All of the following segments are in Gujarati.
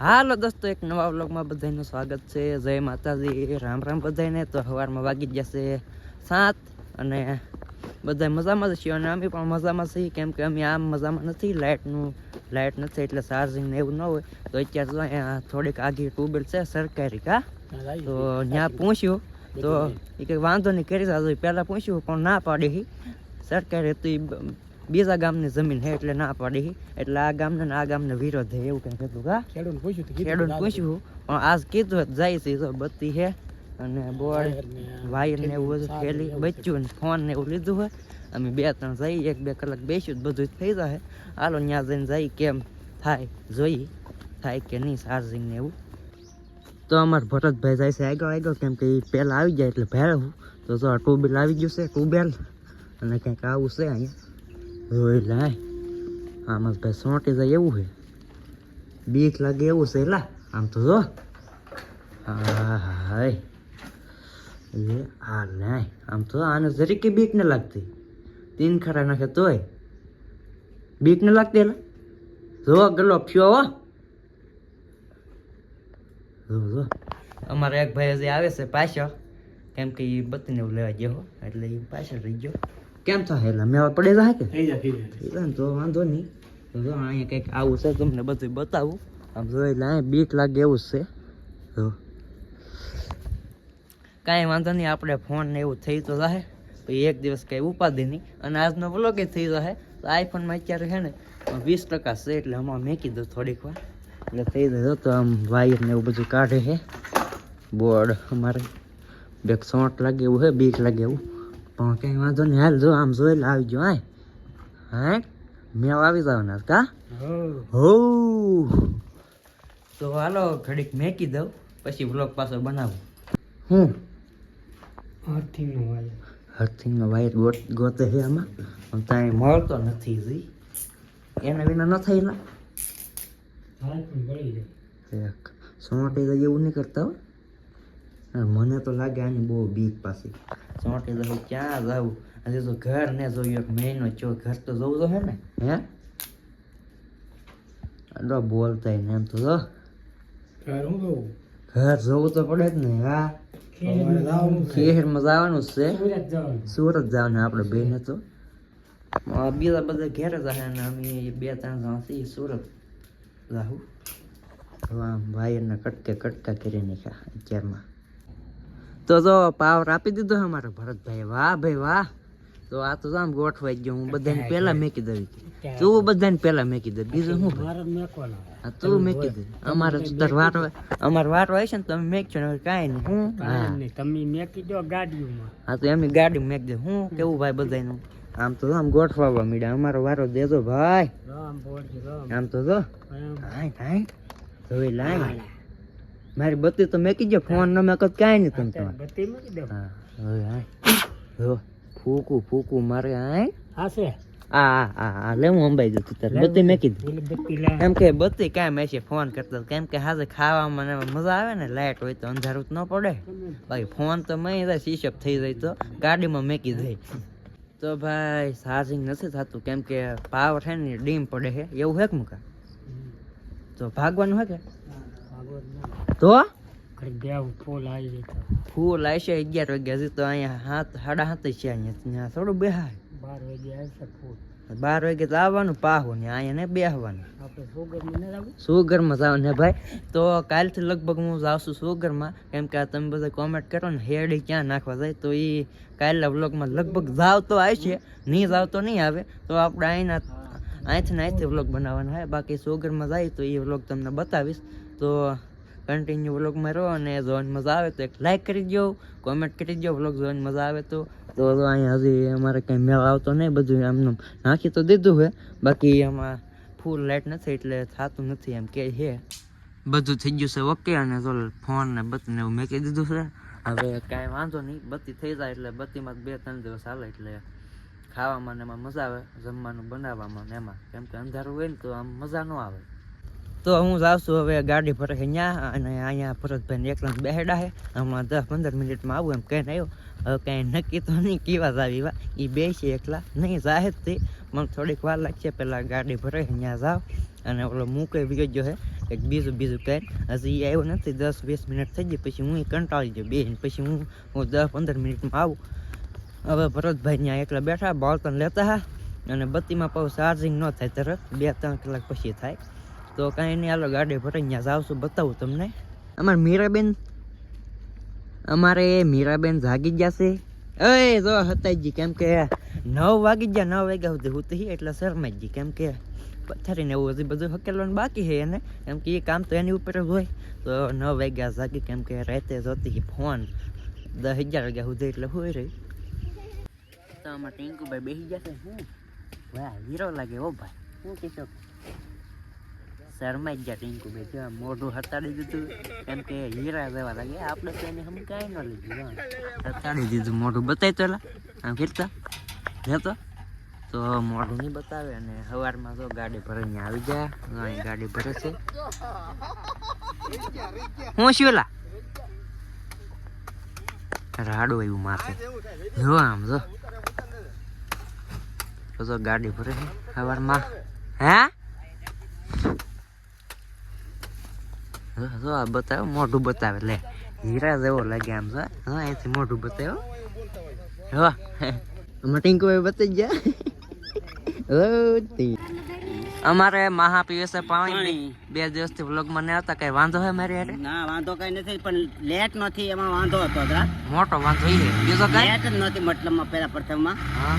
હાલો દોસ્તો એક નવા વ્લોગમાં બધાનું સ્વાગત છે. જય માતાજી. રામ રામ બધાને તો સવારમાં વાગી જશે સાત અને બધા મજામાં જ છીએ અને અમે પણ મજામાં છીએ. કેમ કે અમે આમ મજામાં નથી. લાઇટનું લાઇટ નથી એટલે ચાર્જિંગ ને એવું ન હોય. તો અત્યારે જો અહીંયા થોડીક આગી ટ્યુબવેલ છે સરકારી કા તો ત્યાં પૂછ્યું. તો એ કંઈ વાંધો નહીં કરી સાધુ પહેલાં પૂછ્યું પણ ના પાડી. સરકારી તો બ- બીજા ગામની જમીન છે એટલે ના પાડી એટલે આ ગામને ને આ ગામને વિરોધ છે એવું કંઈ કીધું કા? ખેડૂત પૂછ્યું ખેડૂત પૂછ્યું. પણ આજ કીધું જાય છે તો બત્તી છે અને બોર્ડ વાયર ને એવું બધું ખેલી બચ્યું ને ફોન ને એવું લીધું હોય. અમે બે ત્રણ જઈ એક બે કલાક બેસ્યું બધું થઈ જાય હાલો ત્યાં જઈને જઈ કેમ થાય જોઈ થાય કે નહીં ચાર્જિંગ ને એવું. તો અમાર ભરતભાઈ જાય છે આગળ આગળ કેમ કે એ પહેલાં આવી જાય એટલે ભેળવું તો જો ટ્યુબવેલ આવી ગયું છે ટ્યુબવેલ અને કંઈક આવું છે અહીંયા. જોઈ લાય. આમાં ભાઈ સોંટી જાય એવું છે. બીક લાગે એવું છે, લા. આમ તો જો. હા હાય એ આ નાય આમ તો આને જરીકે બીક ન લાગતી. તીન ખાડા નાખે તોય. બીક ન લાગતી એલા જો, ગલો ફ્યો, હો. જો અમારે એક ભાઈ હજી આવે છે પાછો. કેમ કે એ બત્તીને એવું લેવા ગયો એટલે એ પાછળ રહી ગયો. કેમ થાય એટલે? મેં પડે જાય કે? થઈ જાય થઈ જાય. તો વાંધો નહીં. તો જો અહીંયા કંઈક આવું છે તમને બધું બતાવું. આમ જો એટલે અહીંયા બીક લાગે એવું છે. જો. કાંઈ વાંધો નહીં આપણે ફોન ને એવું થઈ તો જાય પછી એક દિવસ કંઈ ઉપાધિ નહીં. અને આજનો વ્લોગ એ થઈ જાય તો આઈફોનમાં અત્યારે છે ને વીસ ટકા છે એટલે આમાં મેં કીધું થોડીક વાર. એટલે થઈ જશે તો આમ વાયર ને એવું બધું કાઢે છે. બોર્ડ અમારે. બેક સોંટ લાગે એવું છે બીક લાગે એવું. પણ કંઈ વાંધો નહીં. હાલ જો આમ જોઈ આવી ગયો હાય. હે મેં આવી જવાના કા હો. હો. તો હાલો ઘડીક મેકી દઉં પછી વ્લોગ પાછો બનાવું. હું? આરથી નો વાય હર્થિંગનો વાયર ગોત ગોતે છે આમાં. પણ ત્યાં મળતો નથી જી. એના વિના ન થાય ના. હાલ પણ ગળી જાય. એક. સોંટી તો એવું નહીં કરતા હો. અને મને તો લાગે આની બહુ બીક પાછી. સોંટી તો ક્યાં જાવું આજે તો ઘર ને જોયું એક મહિનો ચો ઘર તો જવું તો હે ને? હે? અડો બોલતા ને એમ તો જો. ઘર હું કહું ઘર જવું તો પડે જ ને હા. અમારે જવાનું છે. શહેરમાં જવાનું જ છે. સુરત જવાનું. સુરત જવાના આપણે બેને તો. અ બીજા બધા ઘેર જ હે ને અમે બે ત્રણ જણા છીએ સુરત જાહું. હવે આમ વાયરના કટકે કટકા કરી નાખ્યા અત્યારમાં. તો જો પાવર આપી દીધો છે અમારા ભરતભાઈ વાહ ભાઈ વાહ. તો આ તો આમ ગોઠવાઈ ગયો. હું બધાને પહેલા મેકી દઉં. તું બધાને પહેલા મેકી દે. બીજું શું? હા તું મેકી દે. અમારે તાર વાટ અમારે વાટ હોય છે ને તમે મેકજો ને કાંઈ નહીં. હું? હા. તમે મેકી દો ગાડીમાં હા તો એમની ગાડી મેક દે. હું? કેવું ભાઈ બધાને આમ તો આમ ગોઠવાવા મીડા અમારો વારો દેજો ભાઈ. આમ તો જો. એમ થાય જોઈ લાય. મારી બત્તી તો મેકી દો ફોન ન મેકત કાંઈ નહીં તમે બત્તી મૂકી દો હા જો ફૂકું ફૂકું મારે હાય. હા છે. આ આ આ લે હું અંબાઈ જતો તારે. બત્તી મેકી દે પેલી બત્તી લા. એમ કે બત્તી કાંઈ મેં છે ફોન કરતા કેમ કે હાજે ખાવામાં મજા આવે ને લાઇટ હોય તો અંધારું ન પડે. બાકી ફોન તો મેં જાય શીશપ થઈ જાય તો ગાડીમાં મેકી જાય તો ભાઈ ચાર્જિંગ નથી થતું. કેમ કે પાવર છે ને ડીમ પડે છે. એવું છે કે મુકા? તો ભાગવાનું છે કે? તો ફૂલ આવશે અગિયાર વાગ્યા હજી તો અહીંયા હાથ સાડા હાથ છે અહીંયા થોડું બેહાય. બાર વાગ્યા આવશે ફૂલ. બાર વાગે તો આવવાનું પાહું ને અહીંયા ને બેહવાનું. સુગરમાં જાવ? ને ભાઈ. તો કાલથી લગભગ હું જાઉં છું સુગરમાં. કેમ કે તમે બધા કોમેન્ટ કરો ને હેડી ક્યાં નાખવા જાય? તો એ કાલના વ્લોગમાં લગભગ જાવ તો આવશે નહીં જાવ તો નહીં આવે. તો આપણે અહીંના અહીંથી ને અહીંથી વ્લોગ બનાવવાના હોય. બાકી સુગરમાં જાય તો એ વ્લોગ તમને બતાવીશ. તો કન્ટિન્યુ વ્લોગમાં રહો અને જોવાની મજા આવે તો એક લાઈક કરી દો કોમેન્ટ કરી દો વ્લોગ જોવાની મજા આવે તો. તો અહીંયા હજી અમારે કંઈ મેળ આવતો નહીં, બધું એમનું નાખી તો દીધું છે બાકી એમાં ફૂલ લાઇટ નથી એટલે થતું નથી એમ કે છે બધું થઈ ગયું છે ઓકે અને તો ફોન ને બત્તી ને એવું મેકી દીધું છે. હવે કાંઈ વાંધો નહીં બત્તી થઈ જાય એટલે બત્તીમાં બે ત્રણ દિવસ હાલે એટલે ખાવામાં ને એમાં મજા આવે, જમવાનું, બનાવવામાં ને એમાં. કેમ કે અંધારું હોય ને તો આમ મજા ન આવે. તો હું જાઉં છું હવે ગાડી ભરે અહીંયા અને અહીંયા ભરતભાઈને એકલા બેહેડા છે હમણાં દસ પંદર મિનિટમાં આવું એમ કહીને આવ્યો. હવે કાંઈ નક્કી તો નહીં કેવા જ આવી એ બે છે એકલા. નહીં જાહેર તે. મને થોડીક વાર લાગશે પહેલાં ગાડી ભરે અહીંયા જાવ. અને ઓલો મૂકે ગયો છે એક બીજું બીજું કંઈ. હજી એ આવ્યો નથી. દસ વીસ મિનિટ થઈ ગઈ. પછી હું કંટાળી ગયો. બે પછી હું હું દસ પંદર મિનિટમાં આવું. હવે ભરતભાઈ ત્યાં એકલા બેઠા. બળતણ લેતા હા. અને બત્તીમાં પાછું ચાર્જિંગ ન થાય તરત. બે ત્રણ કલાક પછી થાય. તો કાંઈ નહીં હાલો ગાડી ભરાઈ ત્યાં જાવ છું બતાવું તમને. અમારે મીરાબેન અમારે મીરાબેન જાગી ગયા છે. એ જો હતાજી કેમ કે નવ વાગી ગયા નવ વાગ્યા સુધી હું તો એટલે શરમાજી કેમ કે પથ્થરી ને એવું હજી બધું હકેલવાનું બાકી છે એને. કેમ કે એ કામ તો એની ઉપર જ હોય. તો નવ વાગ્યા જાગી કેમ કે રાતે જોતી ફોન. દસ અગિયાર વાગ્યા સુધી એટલે હોય રહી. તો આમાં ટીંકુભાઈ બેસી જશે હું? વાહ હીરો લાગે ઓ ભાઈ. શું કહેશો શરમાઈ ગયા ટીંકુભાઈ જો મોઢું હતાડી દીધું. કેમ કે હીરા જેવા લાગે આપણે તો એને હમ ન લીધું હતાડી દીધું મોઢું. બતાવી તો આમ ફેરતા જતો તો? મોઢું નહીં બતાવે અને સવારમાં તો ગાડી ભરીને આવી જાય અહીં ગાડી ભરે છે. હું શું એલા? રાડો એવું માથે. જો આમ, જો. તો તો ગાડી ભરે સવારમાં હે? જો આ બતાવ્યો મોઢું બતાવે. લે હીરા જેવો લાગે આમ જો હા અહીંથી મોઢું બતાવ્યો હા ટીંકુ ભાઈ બતાવી ગયા. અમારે મહા પીવેસે પાણી બે દિવસથી વ્લોગમાં નહીં આવતા કઈ વાંધો હે મારી હારે? ના વાંધો કઈ નથી પણ લેટ નથી એમાં વાંધો હતો જરા મોટો વાંધો એ. બીજો કઈ? લેટ જ નથી મતલબમાં પેલા પ્રથમમાં. હા.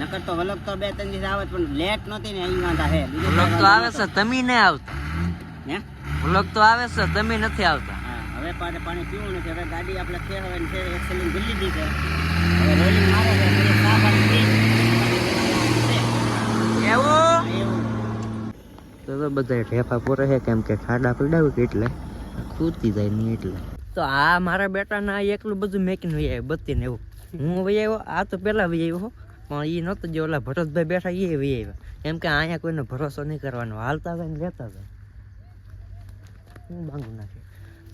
નકર તો વ્લોગ તો બે ત્રણ દિવસ આવે પણ લેટ નથી ને અહીં વાંધા હે વ્લોગ તો આવે છે તમે ને આવતા. હે? વ્લોગ તો આવે છે તમે નથી આવતા. હવે પાછે પાણી પીવું નથી. હવે ગાડી આપણે ફેરવે હવે ફેર એક્સેલિંગ ભૂલી દી છે. હવે રોલિંગ મારે છે ચા પાણી એવું? એવું. તો તો બધા ઠેફા પૂરે છે કેમ કે ખાડા પીડાવું કે એટલે? ખૂતી જાય નહીં એટલે. તો આ મારા બેટાના એકલું બધું મેકીને વહી આવ્યો બત્તી ને એવું. હું વહી આવ્યો આ તો પહેલાં વહી આવ્યો હો. પણ એ નહોતો જે ઓલા ભરતભાઈ બેઠા એ વહી આવ્યા. કેમ કે અહીંયા કોઈનો ભરોસો નહીં કરવાનો હાલતા જાય ને લેતા જાય હું નાખે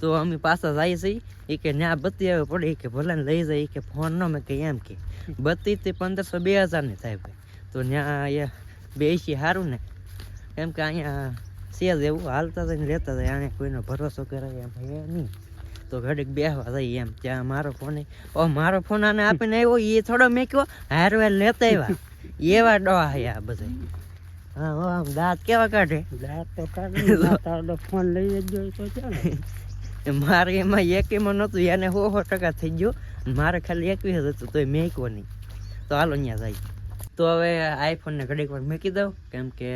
તો અમે પાછા જઈએ છીએ એ કે ના, બત્તી આવે પડે, એ કે ભલે લઈ જાય કે ફોન ન મેં કે એમ કે. બત્તી તે પંદરસો બે હજારની થાય ભાઈ. તો ત્યાં બે બેસી સારું ને. કેમ કે અહીંયા છે જ એવું હાલતા જઈને લેતા જાય, આને કોઈનો ભરોસો કરાય એમ એ નહીં. તો ઘડીક બેહવા જાય એમ, ત્યાં મારો ફોન ઓ, મારો ફોન આને આપીને આવ્યો એ થોડો મેં મેક્યો હારવાર લેતા આવ્યા. એવા ડોહા આ બધા હા આમ દાંત કેવા કાઢે? દાંત તો કાઢી ફોન લઈ જ જોઈ તો ચાલે મારે એમાં એકેમાં નહોતું એને સો સો ટકા થઈ ગયો. મારે ખાલી એકવીસ હતું તોય મેં નહીં. તો હાલો અહીંયા જાય. તો હવે આઈફોનને ઘડીક વાર મૂકી દઉં. કેમ કે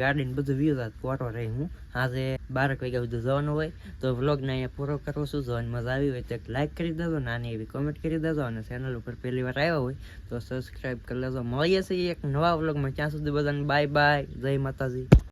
ગાડીને બધું વ્યૂ થાય ફોટો રહી હું. આજે બારક વાગ્યા સુધી જવાનું હોય. તો વ્લોગને અહીંયા પૂરો કરવો છું. જોવાની મજા આવી હોય તો એક લાઇક કરી દેજો, નાની એવી કોમેન્ટ કરી દેજો અને ચેનલ ઉપર પહેલી વાર આવ્યા હોય તો સબસ્ક્રાઈબ કરી લેજો. મળીએ છીએ એક નવા વ્લોગમાં. ત્યાં સુધી બધાને બાય બાય જય માતાજી.